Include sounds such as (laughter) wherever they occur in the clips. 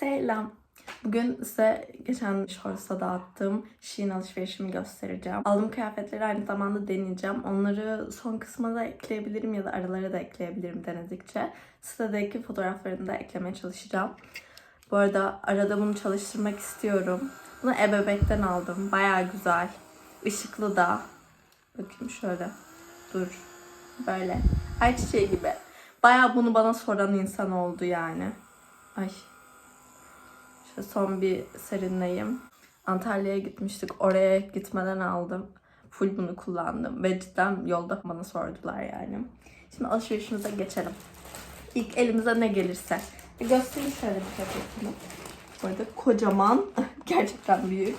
Selam. Bugün size geçen Shorts'a dağıttığım Shein alışverişimi göstereceğim. Aldığım kıyafetleri aynı zamanda deneyeceğim. Onları son kısma da ekleyebilirim ya da aralara da ekleyebilirim denedikçe. Sitedeki fotoğraflarını da eklemeye çalışacağım. Bu arada arada bunu çalıştırmak istiyorum. Bunu ebebekten aldım. Baya güzel. Işıklı da. Bakayım şöyle. Dur. Böyle. Ayçiçeği gibi. Baya bunu bana soran insan oldu yani. Ay. İşte son bir serinleyim. Antalya'ya gitmiştik. Oraya gitmeden aldım. Full bunu kullandım. Ve cidden yolda bana sordular yani. Şimdi alışverişimize geçelim. İlk elimize ne gelirse. Bir göstereyim şöyle bir paketini. Bu arada kocaman. (laughs) Gerçekten büyük.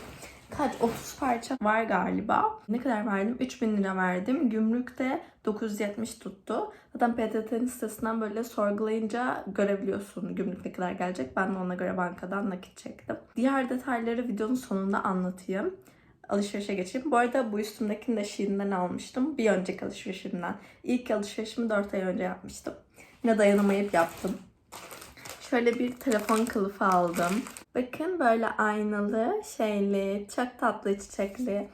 Kaç? 30 parça var galiba. Ne kadar verdim? 3000 lira verdim. Gümrükte 970 tuttu. Zaten PTT'nin sitesinden böyle sorgulayınca görebiliyorsun gümrük ne kadar gelecek. Ben de ona göre bankadan nakit çektim. Diğer detayları videonun sonunda anlatayım. Alışverişe geçeyim. Bu arada bu üstümdekini de Shein'den almıştım. Bir önceki alışverişimden. İlk alışverişimi 4 ay önce yapmıştım. Yine dayanamayıp yaptım. Şöyle bir telefon kılıfı aldım. Bakın böyle aynalı, şeyli, çok tatlı çiçekli.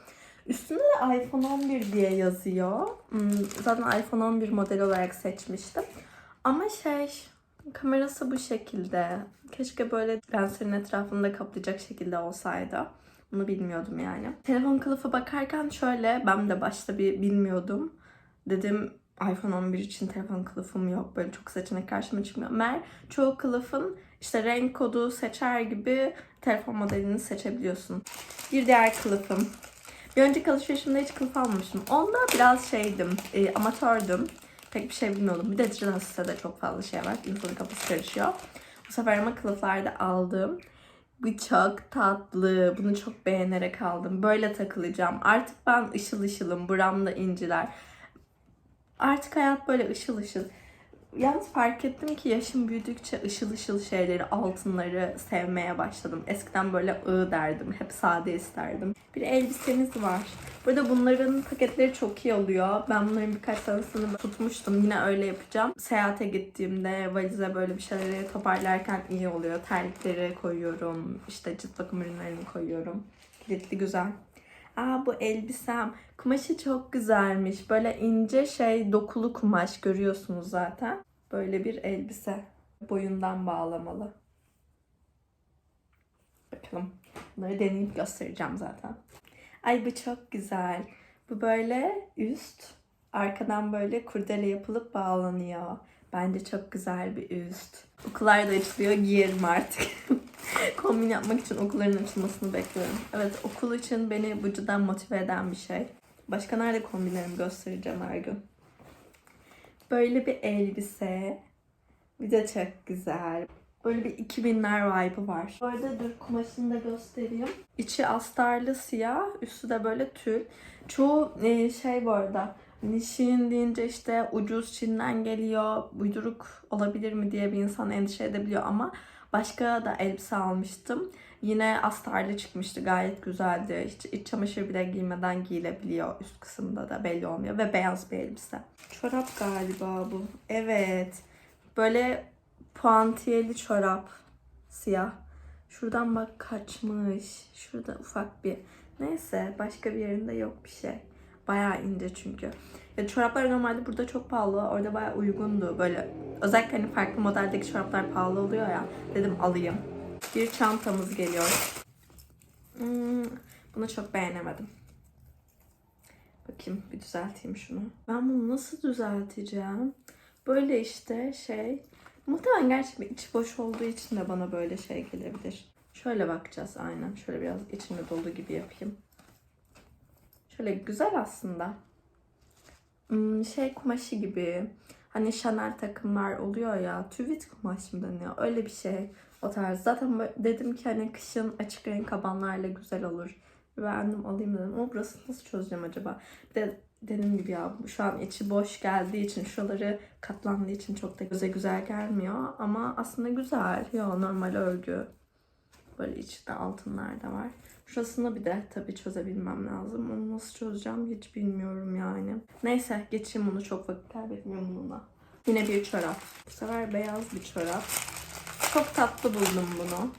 Üstünde de iPhone 11 diye yazıyor. Hmm, Zaten iPhone 11 model olarak seçmiştim. Ama şey, kamerası bu şekilde. Keşke böyle lenslerin etrafında kaplayacak şekilde olsaydı. Bunu bilmiyordum yani. Telefon kılıfı bakarken şöyle, ben de başta bir bilmiyordum. Dedim iPhone 11 için telefon kılıfım yok. Böyle çok seçenek karşıma çıkmıyor. Mer çoğu kılıfın işte renk kodu seçer gibi telefon modelini seçebiliyorsun. Bir diğer kılıfım. Bir önceki alışverişimde hiç kılıf almamıştım. Onda biraz şeydim, e, amatördüm. Pek bir şey bilmiyordum. Bir de cidden sitede çok fazla şey var. İnsanın kafası karışıyor. Bu sefer ama kılıflar da aldım. Bu çok tatlı. Bunu çok beğenerek aldım. Böyle takılacağım. Artık ben ışıl ışılım. Buramda inciler. Artık hayat böyle ışıl ışıl. Yalnız fark ettim ki yaşım büyüdükçe ışıl ışıl şeyleri, altınları sevmeye başladım. Eskiden böyle ığ derdim. Hep sade isterdim. Bir elbisemiz var. Burada bunların paketleri çok iyi oluyor. Ben bunların birkaç tanesini tutmuştum. Yine öyle yapacağım. Seyahate gittiğimde valize böyle bir şeyleri toparlarken iyi oluyor. Terlikleri koyuyorum. İşte cilt bakım ürünlerini koyuyorum. Kilitli güzel. Aa bu elbisem. Kumaşı çok güzelmiş. Böyle ince şey dokulu kumaş görüyorsunuz zaten. Böyle bir elbise. Boyundan bağlamalı. Bakalım. Bunları deneyip göstereceğim zaten. Ay bu çok güzel. Bu böyle üst. Arkadan böyle kurdele yapılıp bağlanıyor. Bence çok güzel bir üst. Okullar da açılıyor. Giyerim artık. (laughs) Kombin yapmak için okulların açılmasını bekliyorum. Evet okul için beni bu cidden motive eden bir şey. Başka nerede kombinlerimi göstereceğim her gün. Böyle bir elbise. Bir de çok güzel. Böyle bir 2000'ler vibe'ı var. Bu arada dur kumaşını da göstereyim. İçi astarlı siyah, üstü de böyle tül. Çoğu e, şey bu arada hani Shein deyince işte ucuz Çin'den geliyor, uyduruk olabilir mi diye bir insan endişe edebiliyor ama başka da elbise almıştım. Yine astarlı çıkmıştı. Gayet güzeldi. Hiç iç çamaşır bile giymeden giyilebiliyor. Üst kısımda da belli olmuyor. Ve beyaz bir elbise. Çorap galiba bu. Evet. Böyle puantiyeli çorap. Siyah. Şuradan bak kaçmış. Şurada ufak bir. Neyse başka bir yerinde yok bir şey. Bayağı ince çünkü. Ya çoraplar normalde burada çok pahalı. Orada bayağı uygundu. Böyle özellikle hani farklı modeldeki çoraplar pahalı oluyor ya. Dedim alayım. Bir çantamız geliyor. Hmm, bunu çok beğenemedim. Bakayım bir düzelteyim şunu. Ben bunu nasıl düzelteceğim? Böyle işte şey. Muhtemelen gerçekten içi boş olduğu için de bana böyle şey gelebilir. Şöyle bakacağız aynen. Şöyle biraz içinde dolu gibi yapayım. Şöyle güzel aslında. Hmm, şey kumaşı gibi. Hani Chanel takımlar oluyor ya. Tüvit kumaş mı deniyor? Öyle bir şey. O tarz. Zaten dedim ki hani kışın açık renk kabanlarla güzel olur. Beğendim alayım dedim. Ama burası nasıl çözeceğim acaba? Bir de dediğim gibi ya şu an içi boş geldiği için şuraları katlandığı için çok da göze güzel gelmiyor. Ama aslında güzel. Ya normal örgü. Böyle içinde altınlar da var. Şurasını bir de tabii çözebilmem lazım. Onu nasıl çözeceğim hiç bilmiyorum yani. Neyse geçeyim bunu çok vakit kaybetmiyorum bununla. Yine bir çorap. Bu sefer beyaz bir çorap. Çok tatlı buldum bunu.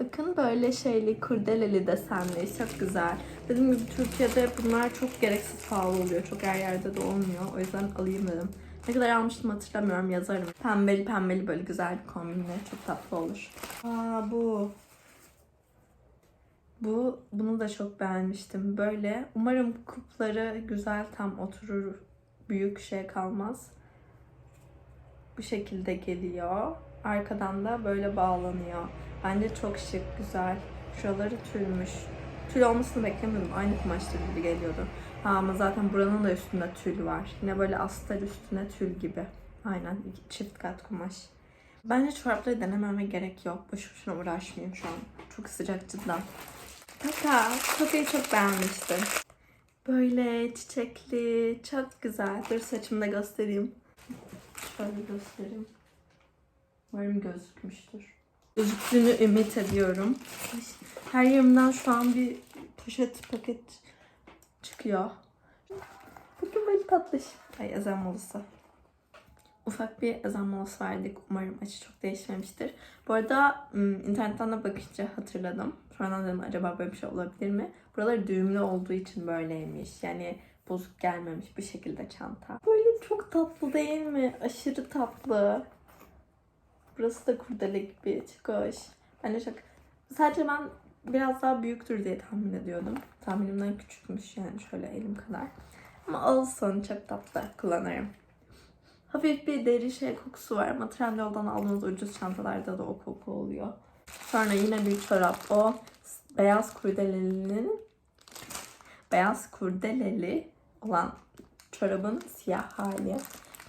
Bakın böyle şeyli kurdeleli desenli çok güzel. Dediğim gibi Türkiye'de bunlar çok gereksiz pahalı oluyor. Çok her yerde de olmuyor. O yüzden alayım dedim. Ne kadar almıştım hatırlamıyorum yazarım. Pembeli pembeli böyle güzel bir kombinle çok tatlı olur. Aa bu. Bu bunu da çok beğenmiştim. Böyle umarım kupları güzel tam oturur. Büyük şey kalmaz. Bu şekilde geliyor. Arkadan da böyle bağlanıyor. Bence çok şık, güzel. Şuraları tülmüş. Tül olmasını beklemiyordum. Aynı kumaştır gibi geliyordu. Ha, ama zaten buranın da üstünde tül var. Yine böyle astar üstüne tül gibi. Aynen çift kat kumaş. Bence çorapları denememe gerek yok. Boşu boşuna uğraşmayayım şu an. Çok sıcak cidden. Kaka, kakayı çok beğenmiştim. Böyle çiçekli, çok güzel. Dur saçımı da göstereyim. Şöyle göstereyim. Umarım gözükmüştür. Gözüktüğünü ümit ediyorum. Her yerimden şu an bir poşet paket çıkıyor. Bakın böyle tatlış. Ay ezan molası. Ufak bir ezan molası verdik. Umarım açı çok değişmemiştir. Bu arada internetten de bakınca hatırladım. Sonradan dedim acaba böyle bir şey olabilir mi? Buralar düğümlü olduğu için böyleymiş. Yani bozuk gelmemiş bir şekilde çanta. Böyle çok tatlı değil mi? Aşırı tatlı. Burası da kurdele gibi. Çok hoş. Bence çok... Sadece ben biraz daha büyüktür diye tahmin ediyordum. Tahminimden küçükmüş yani şöyle elim kadar. Ama olsun çok tatlı kullanırım. Hafif bir deri şey kokusu var ama Trendyol'dan aldığınız ucuz çantalarda da o koku oluyor. Sonra yine bir çorap. O beyaz kurdelelinin beyaz kurdeleli olan çorabın siyah hali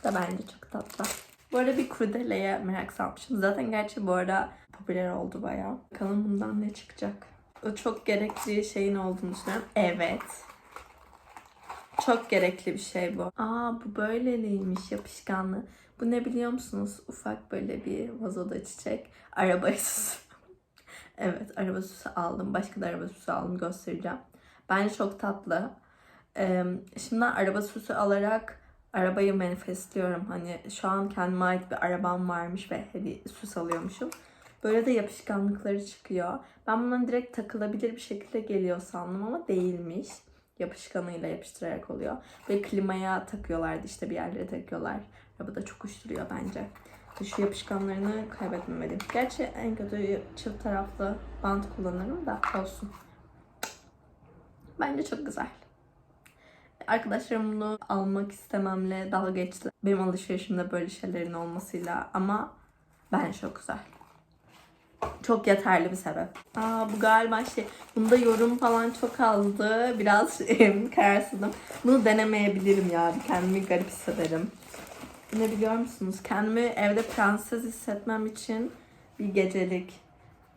da bence çok tatlı. Bu arada bir kurdeleye merak salmışım. Zaten gerçi bu arada popüler oldu bayağı. Bakalım bundan ne çıkacak. O çok gerekli şeyin olduğunu düşünüyorum. Evet. Çok gerekli bir şey bu. Aa bu böyleliymiş yapışkanlı. Bu ne biliyor musunuz? Ufak böyle bir vazoda çiçek. Araba (laughs) süsü. Evet araba süsü aldım. Başka da araba süsü aldım göstereceğim. Bence çok tatlı. Ee, şimdi araba süsü alarak arabayı manifestliyorum. Hani şu an kendime ait bir arabam varmış ve hediye süs alıyormuşum. Böyle de yapışkanlıkları çıkıyor. Ben bundan direkt takılabilir bir şekilde geliyor sandım ama değilmiş. Yapışkanıyla yapıştırarak oluyor. Ve klimaya takıyorlardı işte bir yerlere takıyorlar. Arabada çok uç duruyor bence. Şu yapışkanlarını kaybetmemeliyim. Gerçi en kötü çift taraflı bant kullanırım da olsun. Bence çok güzel. Arkadaşlarım bunu almak istememle dalga geçti. Benim alışverişimde böyle şeylerin olmasıyla ama bence çok güzel. Çok yeterli bir sebep. Aa bu galiba şey, bunda yorum falan çok azdı. Biraz em, (laughs) kararsızım. Bunu denemeyebilirim ya. Kendimi garip hissederim. Ne biliyor musunuz? Kendimi evde prenses hissetmem için bir gecelik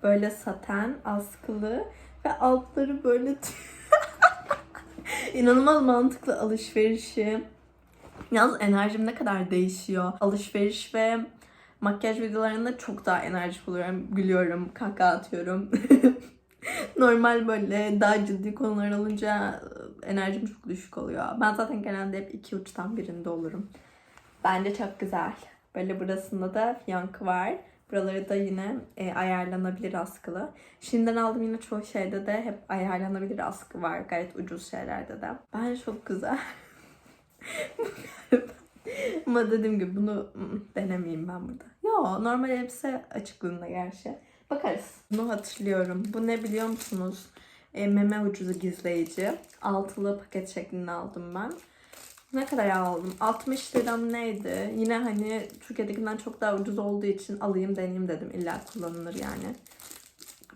böyle saten, askılı ve altları böyle (laughs) İnanılmaz mantıklı alışverişi. Yalnız enerjim ne kadar değişiyor. Alışveriş ve makyaj videolarında çok daha enerjik oluyorum. Gülüyorum, kaka atıyorum. (laughs) Normal böyle daha ciddi konular olunca enerjim çok düşük oluyor. Ben zaten genelde hep iki uçtan birinde olurum. Bence çok güzel. Böyle burasında da yankı var. Buraları da yine e, ayarlanabilir askılı. Şimdiden aldım yine çoğu şeyde de hep ayarlanabilir askı var. Gayet ucuz şeylerde de. Bence çok güzel. (laughs) Ama dediğim gibi bunu mm, denemeyeyim ben burada. Yo normal elbise açıklığında gerçi. Bakarız. Bunu hatırlıyorum. Bu ne biliyor musunuz? E, meme ucuzu gizleyici. Altılı paket şeklinde aldım ben. Ne kadar aldım? 60 liram neydi? Yine hani Türkiye'dekinden çok daha ucuz olduğu için alayım deneyeyim dedim. İlla kullanılır yani.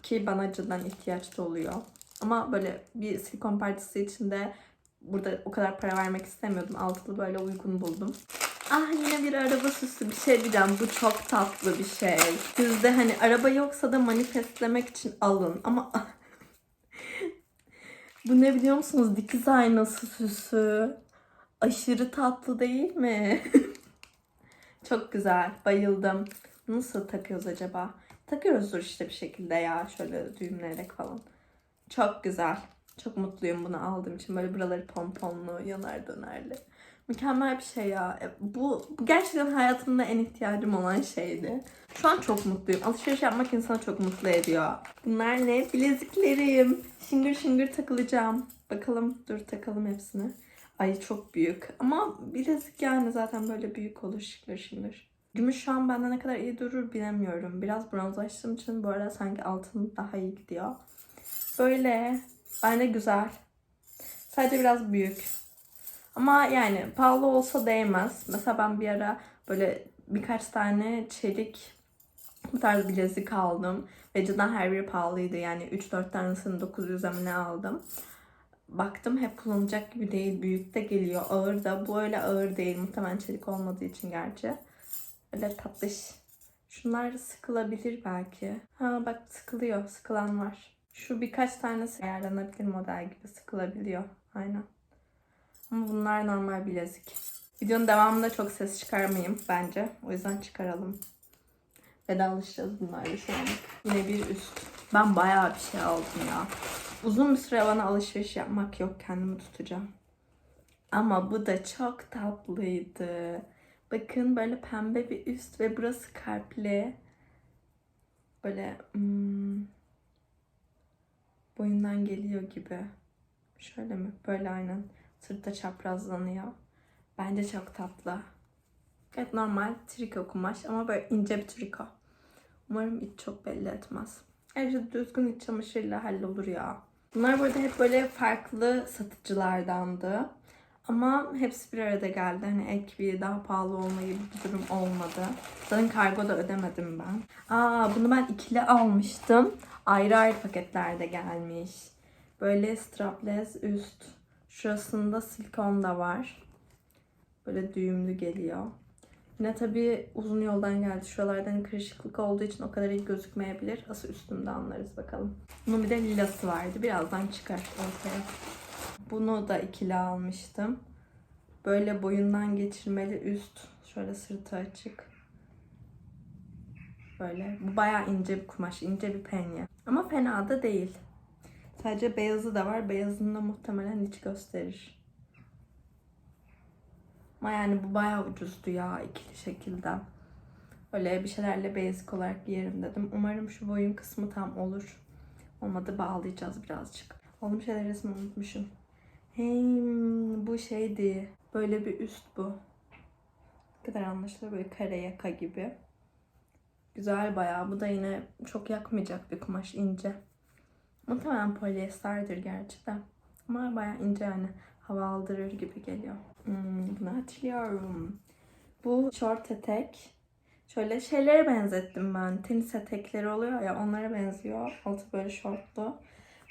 Ki bana cidden ihtiyaç da oluyor. Ama böyle bir silikon partisi içinde burada o kadar para vermek istemiyordum. Altılı böyle uygun buldum. Ah yine bir araba süsü bir şey diyeceğim. Bu çok tatlı bir şey. Sizde hani araba yoksa da manifestlemek için alın. Ama (laughs) bu ne biliyor musunuz? Dikiz aynası süsü. Aşırı tatlı değil mi? (laughs) Çok güzel. Bayıldım. Nasıl takıyoruz acaba? Takıyoruzdur işte bir şekilde ya. Şöyle düğümleyerek falan. Çok güzel. Çok mutluyum bunu aldığım için. Böyle buraları pomponlu, yanar dönerli. Mükemmel bir şey ya. E, Bu, gerçekten hayatımda en ihtiyacım olan şeydi. Şu an çok mutluyum. Alışveriş yapmak insanı çok mutlu ediyor. Bunlar ne? Bileziklerim. Şıngır şıngır takılacağım. Bakalım dur takalım hepsini. Ay çok büyük. Ama bilezik yani zaten böyle büyük olur şıngır şıngır. Gümüş şu an bende ne kadar iyi durur bilemiyorum. Biraz bronzlaştığım için bu arada sanki altın daha iyi gidiyor. Böyle. Bence güzel. Sadece biraz büyük. Ama yani pahalı olsa değmez. Mesela ben bir ara böyle birkaç tane çelik bu tarz bilezik aldım. Ve cidden her biri pahalıydı. Yani 3-4 tanesini 900'e mi ne aldım. Baktım hep kullanacak gibi değil. Büyük de geliyor. Ağır da. Bu öyle ağır değil. Muhtemelen çelik olmadığı için gerçi. Öyle tatlış. Şunlar sıkılabilir belki. Ha bak sıkılıyor. Sıkılan var. Şu birkaç tanesi ayarlanabilir model gibi sıkılabiliyor. Aynen. Ama bunlar normal bilezik. Videonun devamında çok ses çıkarmayayım bence. O yüzden çıkaralım. Vedalaşacağız bunlarla şu an. Yine bir üst. Ben bayağı bir şey aldım ya. Uzun bir süre bana alışveriş yapmak yok. Kendimi tutacağım. Ama bu da çok tatlıydı. Bakın böyle pembe bir üst ve burası kalpli. Böyle hmm, boyundan geliyor gibi. Şöyle mi? Böyle aynen. Sırtta çaprazlanıyor. Bence çok tatlı. Evet normal triko kumaş ama böyle ince bir triko. Umarım iç çok belli etmez. Ayrıca düzgün iç çamaşırıyla hallolur ya. Bunlar burada hep böyle farklı satıcılardandı. Ama hepsi bir arada geldi. Hani ek bir daha pahalı olma gibi bir durum olmadı. Zaten kargo da ödemedim ben. Aa bunu ben ikili almıştım. Ayrı ayrı paketlerde gelmiş. Böyle strapless üst. Şurasında silikon da var. Böyle düğümlü geliyor. Yine tabii uzun yoldan geldi. Şuralardan kırışıklık olduğu için o kadar iyi gözükmeyebilir. Asıl üstümde anlarız bakalım. Bunun bir de lilası vardı. Birazdan çıkar ortaya. Bunu da ikili almıştım. Böyle boyundan geçirmeli üst. Şöyle sırtı açık. Böyle. Bu bayağı ince bir kumaş. ince bir penye. Ama fena da değil. Sadece beyazı da var. Beyazını da muhtemelen hiç gösterir. Ama yani bu bayağı ucuzdu ya ikili şekilde. Öyle bir şeylerle basic olarak giyerim dedim. Umarım şu boyun kısmı tam olur. Olmadı bağlayacağız birazcık. Oğlum şeyler resmi unutmuşum. Hey, bu şeydi. Böyle bir üst bu. Ne kadar anlaşılır böyle kare yaka gibi. Güzel bayağı. Bu da yine çok yakmayacak bir kumaş ince. Muhtemelen polyesterdir gerçi de. Ama bayağı ince yani. Hava aldırır gibi geliyor. Hmm, bunu hatırlıyorum. Bu short etek. Şöyle şeylere benzettim ben. Tenis etekleri oluyor ya onlara benziyor. Altı böyle şortlu.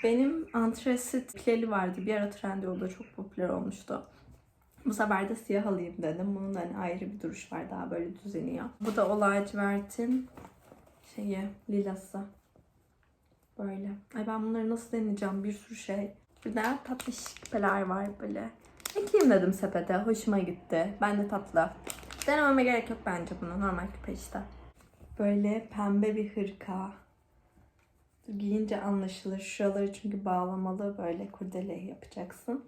Benim antresit pileli vardı. Bir ara Trendyol'da çok popüler olmuştu. Bu sefer de siyah alayım dedim. Bunun da hani ayrı bir duruş var. Daha böyle düzeniyor. Bu da o lacivertin şeyi, lilası. Böyle. Ay ben bunları nasıl deneyeceğim? Bir sürü şey. Bir de tatlı küpeler var böyle. Ekleyeyim dedim sepete. Hoşuma gitti. Bence tatlı. Denememe gerek yok bence bunu. Normal küpe işte. Böyle pembe bir hırka. Giyince anlaşılır. Şuraları çünkü bağlamalı böyle kurdele yapacaksın.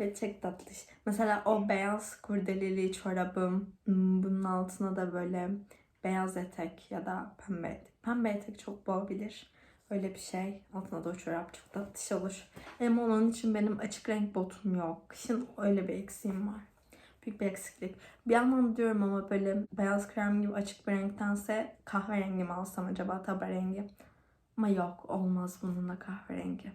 Ve çok tatlı. Mesela o beyaz kurdeleli çorabım. Bunun altına da böyle beyaz etek ya da pembe etek. Pembe etek çok olabilir. Öyle bir şey. Altına da o çorap çok tatlış olur. Ama onun için benim açık renk botum yok. Kışın öyle bir eksiğim var. Büyük bir eksiklik. Bir yandan diyorum ama böyle beyaz krem gibi açık bir renktense kahverengi mi alsam acaba tabi rengi. Ama yok olmaz bununla kahverengi.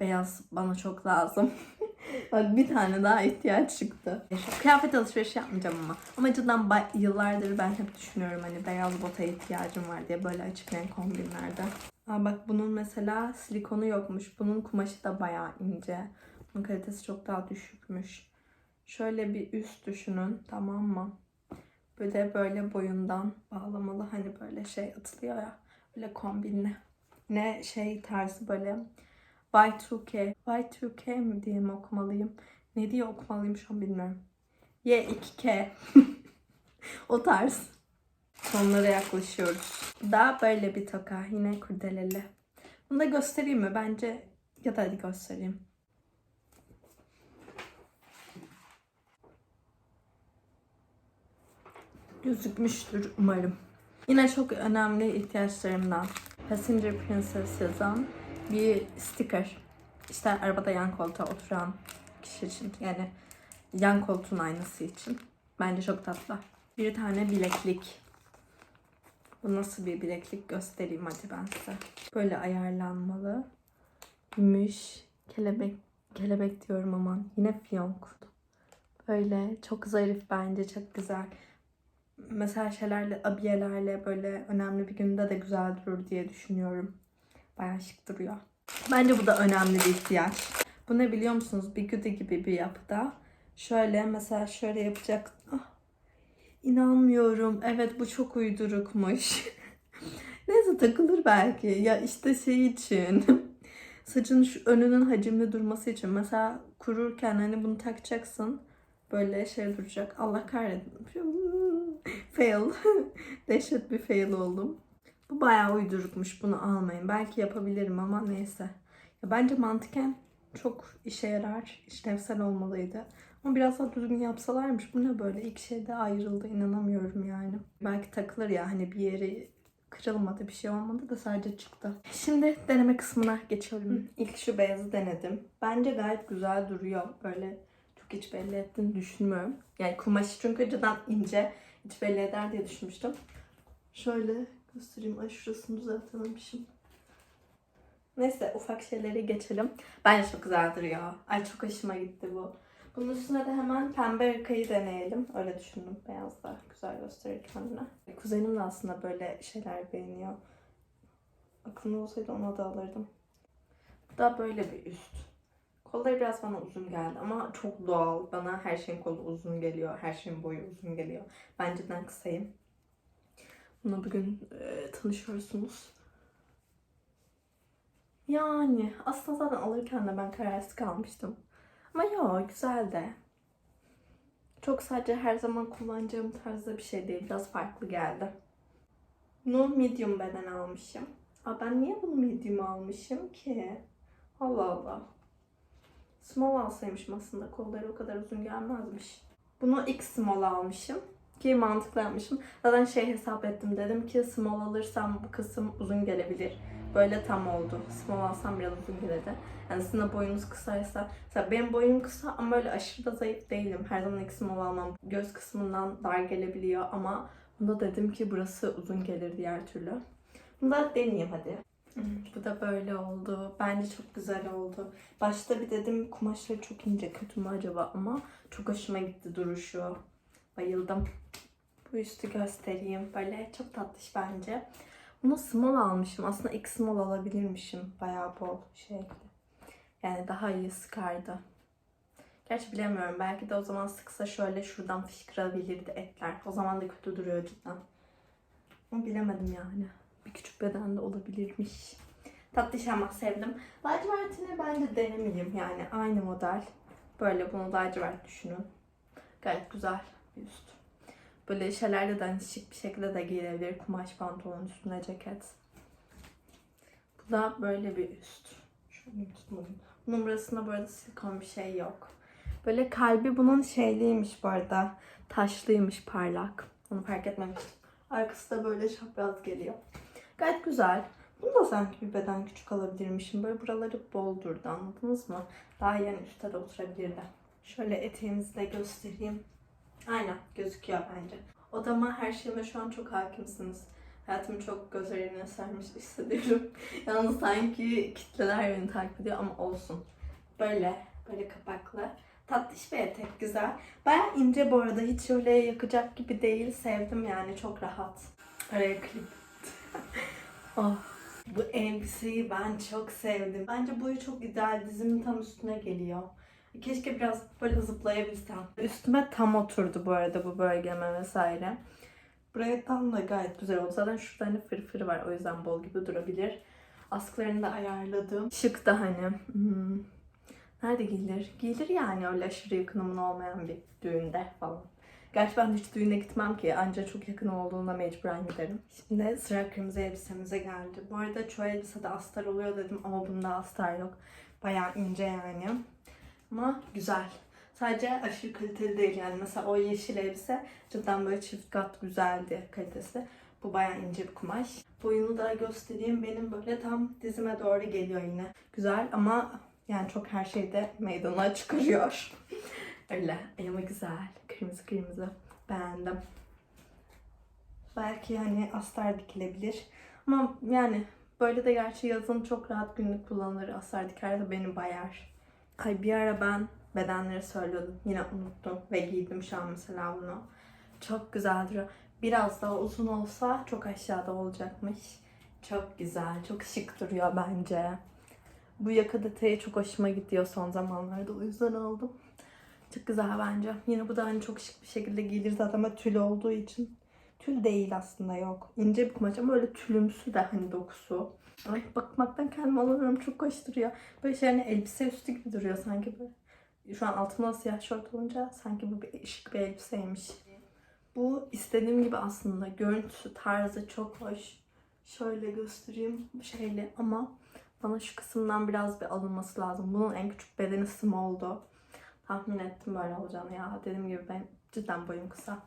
Beyaz bana çok lazım. (laughs) Bak bir tane daha ihtiyaç çıktı. Kıyafet alışverişi yapmayacağım ama. Ama cidden yıllardır ben hep düşünüyorum hani beyaz bota ihtiyacım var diye böyle açık renk kombinlerde. Aa bak bunun mesela silikonu yokmuş. Bunun kumaşı da bayağı ince. Bunun kalitesi çok daha düşükmüş. Şöyle bir üst düşünün tamam mı? Bir de böyle boyundan bağlamalı hani böyle şey atılıyor ya. Böyle kombinli. Ne şey tarzı böyle Y2K. Y2K mi diye mi okumalıyım? Ne diye okumalıyım şu an bilmiyorum. Y2K. (laughs) o tarz. Sonlara yaklaşıyoruz. Daha böyle bir toka. Yine kurdeleli. Bunu da göstereyim mi? Bence ya da hadi göstereyim. gözükmüştür umarım. Yine çok önemli ihtiyaçlarımdan Passenger Princess yazan bir sticker. İşte arabada yan koltuğa oturan kişi için yani yan koltuğun aynası için. Bence çok tatlı. Bir tane bileklik. Bu nasıl bir bileklik göstereyim hadi ben size. Böyle ayarlanmalı. Gümüş, kelebek, kelebek diyorum aman. Yine fiyonk. Böyle çok zarif bence çok güzel. Mesela şeylerle, abiyelerle böyle önemli bir günde de güzel durur diye düşünüyorum. Bayağı şık duruyor. Bence bu da önemli bir ihtiyaç. Bu ne biliyor musunuz? Bir güde gibi bir yapıda. Şöyle mesela şöyle yapacak. Ah, inanmıyorum. Evet bu çok uydurukmuş. (laughs) Neyse takılır belki. Ya işte şey için. (laughs) Saçın şu önünün hacimli durması için. Mesela kururken hani bunu takacaksın. Böyle şey duracak. Allah kahretsin. (laughs) fail. Dehşet bir fail oldum. Bu bayağı uydurukmuş. Bunu almayın. Belki yapabilirim ama neyse. Ya bence mantıken çok işe yarar. işlevsel olmalıydı. Ama biraz daha düzgün yapsalarmış. Bu ne böyle? İlk şeyde ayrıldı. inanamıyorum yani. Belki takılır ya hani bir yeri kırılmadı bir şey olmadı da sadece çıktı. Şimdi deneme kısmına geçiyorum. İlk şu beyazı denedim. Bence gayet güzel duruyor. Böyle çok hiç belli ettiğini düşünmüyorum. Yani kumaşı çünkü önceden ince. Hiç belli eder diye düşünmüştüm. Şöyle göstereyim. Ay şurasını düzeltememişim. Neyse ufak şeyleri geçelim. Bence çok güzel duruyor. Ay çok hoşuma gitti bu. Bunun üstüne de hemen pembe ırkayı deneyelim. Öyle düşündüm. Beyaz da güzel gösterir kendine. Kuzenim de aslında böyle şeyler beğeniyor. Aklımda olsaydı ona da alırdım. Bu da böyle bir üst. Kolları biraz bana uzun geldi ama çok doğal. Bana her şeyin kolu uzun geliyor. Her şeyin boyu uzun geliyor. Benceden kısayım. Bunu bugün e, tanışıyorsunuz. Yani aslında zaten alırken de ben kararsız kalmıştım. Ama yok güzel de. Çok sadece her zaman kullanacağım tarzda bir şey değil. Biraz farklı geldi. Bunu medium beden almışım. Aa, ben niye bunu medium almışım ki? Allah Allah. Small alsaymışım aslında. Kolları o kadar uzun gelmezmiş. Bunu X small almışım. Ki mantıklı yapmışım. Zaten şey hesap ettim. Dedim ki small alırsam bu kısım uzun gelebilir. Böyle tam oldu. Small alsam biraz uzun gelirdi. Yani sizin de boyunuz kısaysa. Mesela benim boyum kısa ama böyle aşırı da zayıf değilim. Her zaman X small almam. Göz kısmından dar gelebiliyor ama bunda dedim ki burası uzun gelir diğer türlü. Bunu da deneyeyim hadi. Bu da böyle oldu. Bence çok güzel oldu. Başta bir dedim kumaşları çok ince kötü mü acaba ama çok hoşuma gitti duruşu. Bayıldım. Bu üstü göstereyim. Böyle çok tatlış bence. Bunu small almışım. Aslında ilk small alabilirmişim. Bayağı bol şeydi. Yani daha iyi sıkardı. Gerçi bilemiyorum. Belki de o zaman sıksa şöyle şuradan fışkırabilirdi etler. O zaman da kötü duruyor cidden. Ama bilemedim yani. Bir küçük bedende olabilirmiş. Tatlış ama sevdim. Lacivertini bence denemeyeyim yani. Aynı model. Böyle bunu lacivert düşünün. Gayet güzel üst. Böyle şeylerle de hani şık bir şekilde de giyilebilir. Kumaş pantolon üstüne ceket. Bu da böyle bir üst. Şöyle tutmadım. Bunun burasında bu arada silikon bir şey yok. Böyle kalbi bunun şeyliymiş bu arada. Taşlıymış parlak. Onu fark etmemiştim. Arkası da böyle çapraz geliyor. Gayet güzel. Bunu da sanki bir beden küçük alabilirmişim. Böyle buraları bol durdu anladınız mı? Daha yani üstte de oturabilirdi. Şöyle eteğimizi de göstereyim. Aynen gözüküyor bence. Odama her şeyime şu an çok hakimsiniz. Hayatımı çok göz önüne sermiş (laughs) hissediyorum. Yalnız sanki kitleler beni takip ediyor ama olsun. Böyle, böyle kapaklı. Tatlış bir etek, güzel. Baya ince bu arada. Hiç öyle yakacak gibi değil. Sevdim yani. Çok rahat. Araya klip. (laughs) oh. Bu elbiseyi ben çok sevdim. Bence boyu çok ideal. Dizimin tam üstüne geliyor. Keşke biraz böyle zıplayabilsem. Üstüme tam oturdu bu arada bu bölgeme vesaire. Buraya tam da gayet güzel oldu. Zaten şurada hani fırfır var. O yüzden bol gibi durabilir. Askılarını da ayarladım. Şık da hani. Hmm. Nerede giyilir? Giyilir yani öyle aşırı yakınımın olmayan bir düğünde falan. Gerçi ben hiç düğüne gitmem ki. Ancak çok yakın olduğunda mecburen giderim. Şimdi sıra kırmızı elbisemize geldi. Bu arada çoğu elbisede astar oluyor dedim ama bunda astar yok. Bayağı ince yani. Ama güzel. Sadece aşırı kaliteli değil yani. Mesela o yeşil elbise cidden böyle çift kat güzeldi kalitesi. Bu bayağı ince bir kumaş. Boyunu da göstereyim. Benim böyle tam dizime doğru geliyor yine. Güzel ama yani çok her şeyde meydana (laughs) çıkarıyor. Öyle. Ama güzel. Kırmızı kırmızı. Beğendim. Belki hani astar dikilebilir. Ama yani böyle de gerçi yazın çok rahat günlük kullanılır. Astar diker de beni bayar. Ay bir ara ben bedenleri söylüyordum. Yine unuttum ve giydim şu an mesela bunu. Çok güzel duruyor. Biraz daha uzun olsa çok aşağıda olacakmış. Çok güzel, çok şık duruyor bence. Bu yaka detayı çok hoşuma gidiyor son zamanlarda. O yüzden aldım. Çok güzel bence. Yine bu da hani çok şık bir şekilde giyilir zaten ama tül olduğu için. Tül değil aslında yok. İnce bir kumaş ama böyle tülümsü de hani dokusu. Ay bakmaktan kendimi alamıyorum. Çok hoş duruyor. Böyle şey hani elbise üstü gibi duruyor sanki böyle. Şu an altımda siyah şort olunca sanki bu bir şık bir elbiseymiş. Bu istediğim gibi aslında. Görüntüsü, tarzı çok hoş. Şöyle göstereyim şeyle ama bana şu kısımdan biraz bir alınması lazım. Bunun en küçük bedeni small'du. Tahmin ettim böyle olacağını ya. Dediğim gibi ben cidden boyum kısa.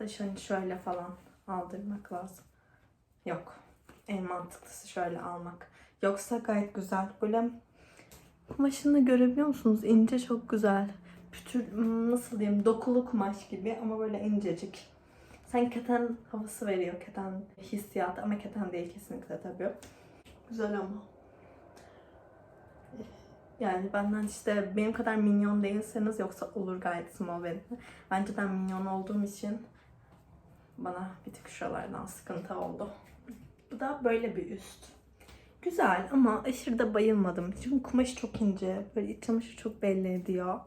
Ya da şöyle, falan aldırmak lazım. Yok. En mantıklısı şöyle almak. Yoksa gayet güzel. Böyle kumaşını görebiliyor musunuz? İnce çok güzel. Pütür, nasıl diyeyim dokulu kumaş gibi ama böyle incecik. Sanki keten havası veriyor. Keten hissiyatı ama keten değil kesinlikle tabii. Güzel ama. Yani benden işte benim kadar minyon değilseniz yoksa olur gayet small bedeni. Bence ben minyon olduğum için bana bir tık şuralardan sıkıntı oldu. Bu da böyle bir üst. Güzel ama aşırı da bayılmadım. Çünkü kumaşı çok ince. Böyle iç çamaşırı çok belli ediyor.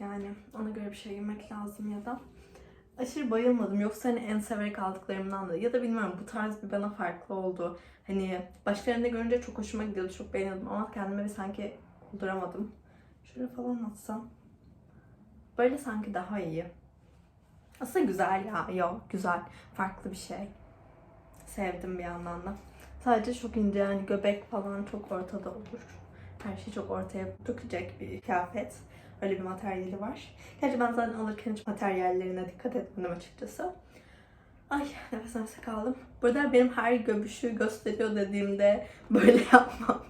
Yani ona göre bir şey giymek lazım ya da. Aşırı bayılmadım. Yoksa hani en severek aldıklarımdan da. Ya da bilmiyorum bu tarz bir bana farklı oldu. Hani başkalarında görünce çok hoşuma gidiyordu. Çok beğeniyordum ama kendime bir sanki bulduramadım. Şöyle falan atsam. Böyle sanki daha iyi. Aslında güzel ya. Yok güzel. Farklı bir şey. Sevdim bir yandan da. Sadece çok ince yani göbek falan çok ortada olur. Her şey çok ortaya dökecek bir kıyafet. Öyle bir materyali var. Gerçi ben zaten alırken hiç materyallerine dikkat etmedim açıkçası. Ay nefes nefese kaldım. Burada benim her göbüşü gösteriyor dediğimde böyle (laughs) yapmam.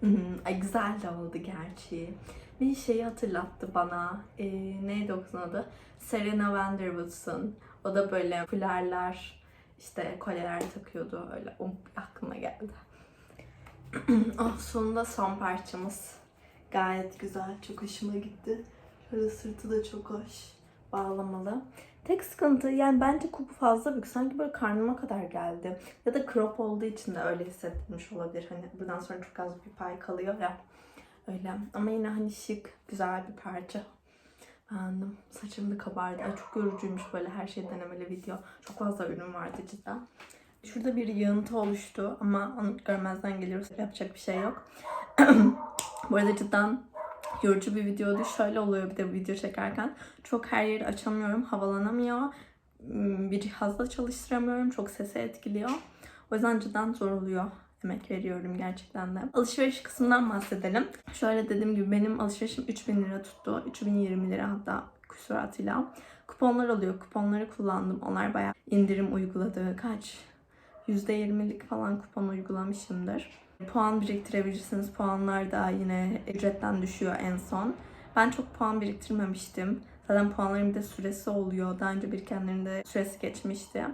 Hmm, Ay güzel de oldu gerçi. Bir şeyi hatırlattı bana. Ee, neydi o kızın adı? Serena Vanderwoodson. O da böyle fularlar, işte kolyeler takıyordu. Öyle o aklıma geldi. oh, (clears throat) sonunda son parçamız. Gayet güzel. Çok hoşuma gitti. Şöyle sırtı da çok hoş. Bağlamalı. Tek sıkıntı yani bence kupu fazla büyük. Sanki böyle karnıma kadar geldi. Ya da crop olduğu için de öyle hissetmiş olabilir. Hani buradan sonra çok az bir pay kalıyor ya. Öyle. Ama yine hani şık, güzel bir parça. Beğendim. Saçım bir kabardı. Ay çok yorucuymuş böyle her şey denemeli video. Çok fazla ürün vardı cidden. Şurada bir yığıntı oluştu ama onu görmezden geliyoruz. Yapacak bir şey yok. (clears throat) Bu arada cidden yorucu bir videoydu. Şöyle oluyor bir de video çekerken. Çok her yeri açamıyorum. Havalanamıyor. Hmm, Bir cihazda çalıştıramıyorum. Çok sesi etkiliyor. O yüzden cidden zor oluyor. Emek veriyorum gerçekten de. Alışveriş kısmından bahsedelim. Şöyle dediğim gibi benim alışverişim 3000 lira tuttu. 3020 lira hatta küsuratıyla. Kuponlar oluyor. Kuponları kullandım. Onlar bayağı indirim uyguladı. Kaç? %20'lik falan kupon uygulamışımdır. Puan biriktirebilirsiniz. Puanlar da yine ücretten düşüyor en son. Ben çok puan biriktirmemiştim. Zaten puanların bir de süresi oluyor. Daha önce birikenlerin de süresi geçmişti.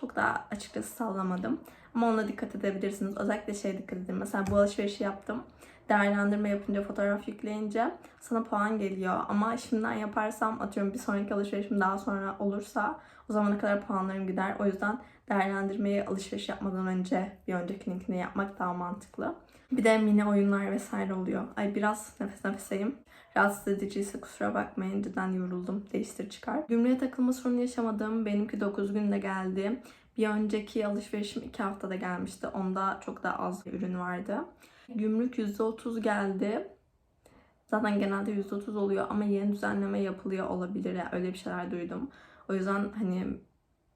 Çok daha açıkçası sallamadım. Ama ona dikkat edebilirsiniz. Özellikle şey dikkat edin. Mesela bu alışverişi yaptım. Değerlendirme yapınca, fotoğraf yükleyince sana puan geliyor. Ama şimdiden yaparsam atıyorum bir sonraki alışverişim daha sonra olursa o zamana kadar puanlarım gider. O yüzden değerlendirmeyi alışveriş yapmadan önce bir öncekininkini yapmak daha mantıklı. Bir de mini oyunlar vesaire oluyor. Ay biraz nefes nefeseyim. Rahatsız ediciyse kusura bakmayın. Cidden yoruldum. Değiştir çıkar. Gümrüğe takılma sorunu yaşamadım. Benimki 9 günde geldi. Bir önceki alışverişim 2 haftada gelmişti. Onda çok daha az ürün vardı. Gümrük %30 geldi. Zaten genelde %30 oluyor ama yeni düzenleme yapılıyor olabilir. Öyle bir şeyler duydum. O yüzden hani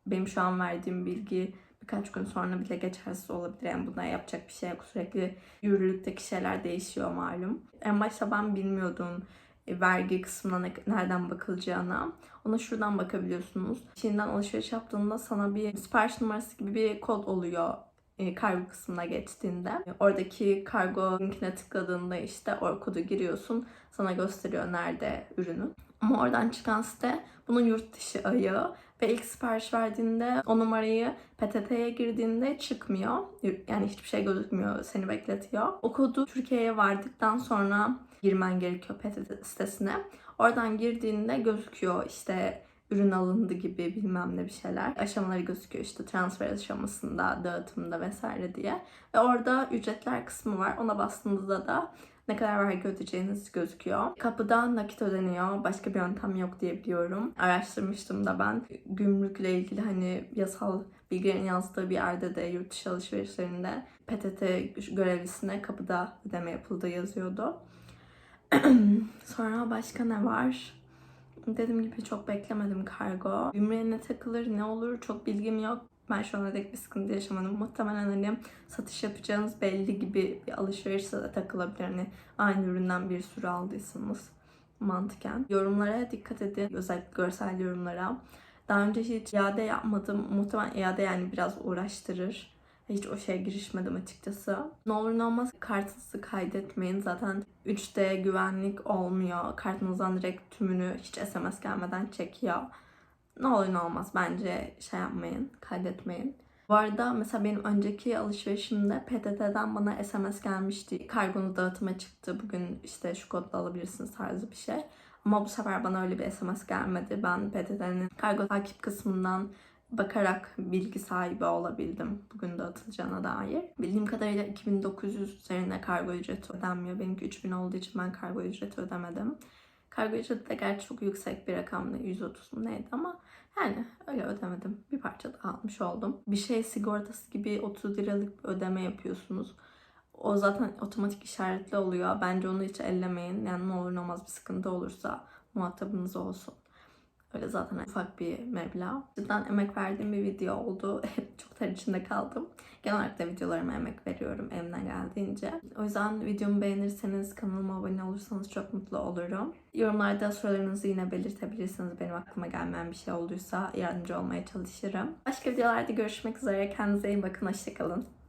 benim şu an verdiğim bilgi birkaç gün sonra bile geçersiz olabilir. Yani buna yapacak bir şey yok. Sürekli yürürlükteki şeyler değişiyor malum. En başta ben bilmiyordum. e, vergi kısmına ne- nereden bakılacağına. Ona şuradan bakabiliyorsunuz. Çin'den alışveriş yaptığında sana bir sipariş numarası gibi bir kod oluyor e, kargo kısmına geçtiğinde. Oradaki kargo linkine tıkladığında işte o kodu giriyorsun. Sana gösteriyor nerede ürünün. Ama oradan çıkan site bunun yurt dışı ayağı ve ilk sipariş verdiğinde o numarayı PTT'ye girdiğinde çıkmıyor. Yani hiçbir şey gözükmüyor, seni bekletiyor. O kodu Türkiye'ye vardıktan sonra girmen gerekiyor PTT sitesine. Oradan girdiğinde gözüküyor işte ürün alındı gibi bilmem ne bir şeyler. Aşamaları gözüküyor işte transfer aşamasında, dağıtımda vesaire diye. Ve orada ücretler kısmı var. Ona bastığınızda da ne kadar vergi ödeyeceğiniz gözüküyor. Kapıda nakit ödeniyor. Başka bir yöntem yok diye biliyorum. Araştırmıştım da ben. Gümrükle ilgili hani yasal bilgilerin yazdığı bir yerde de yurt dışı alışverişlerinde PTT görevlisine kapıda ödeme yapıldığı yazıyordu. (clears throat) Sonra başka ne var? Dediğim gibi çok beklemedim kargo. Gümrüğe ne takılır ne olur çok bilgim yok. Ben şu ana dek bir sıkıntı yaşamadım. Muhtemelen hani satış yapacağınız belli gibi bir alışverişe de takılabilir. Hani aynı üründen bir sürü aldıysanız mantıken. Yorumlara dikkat edin. Özellikle görsel yorumlara. Daha önce hiç iade yapmadım. Muhtemelen iade yani biraz uğraştırır. Hiç o şeye girişmedim açıkçası. Ne olur ne olmaz kartınızı kaydetmeyin. Zaten 3D güvenlik olmuyor. Kartınızdan direkt tümünü hiç SMS gelmeden çekiyor. Ne olur ne olmaz bence şey yapmayın, kaydetmeyin. Bu arada mesela benim önceki alışverişimde PTT'den bana SMS gelmişti. Kargonu dağıtıma çıktı. Bugün işte şu kodla alabilirsiniz tarzı bir şey. Ama bu sefer bana öyle bir SMS gelmedi. Ben PTT'nin kargo takip kısmından bakarak bilgi sahibi olabildim bugün dağıtılacağına dair. Bildiğim kadarıyla 2900 üzerine kargo ücreti ödenmiyor. Benimki 3000 olduğu için ben kargo ücreti ödemedim. Kargo ücreti de gerçi çok yüksek bir rakamdı. 130 mu neydi ama yani öyle ödemedim. Bir parça daha almış oldum. Bir şey sigortası gibi 30 liralık bir ödeme yapıyorsunuz. O zaten otomatik işaretli oluyor. Bence onu hiç ellemeyin. Yani ne olur ne olmaz bir sıkıntı olursa muhatabınız olsun. Öyle zaten ufak bir meblağ. Cidden emek verdiğim bir video oldu. (laughs) Hep çok ter içinde kaldım. Genel olarak da videolarıma emek veriyorum elimden geldiğince. O yüzden videomu beğenirseniz, kanalıma abone olursanız çok mutlu olurum. Yorumlarda sorularınızı yine belirtebilirsiniz. Benim aklıma gelmeyen bir şey olduysa yardımcı olmaya çalışırım. Başka videolarda görüşmek üzere. Kendinize iyi bakın. Hoşçakalın.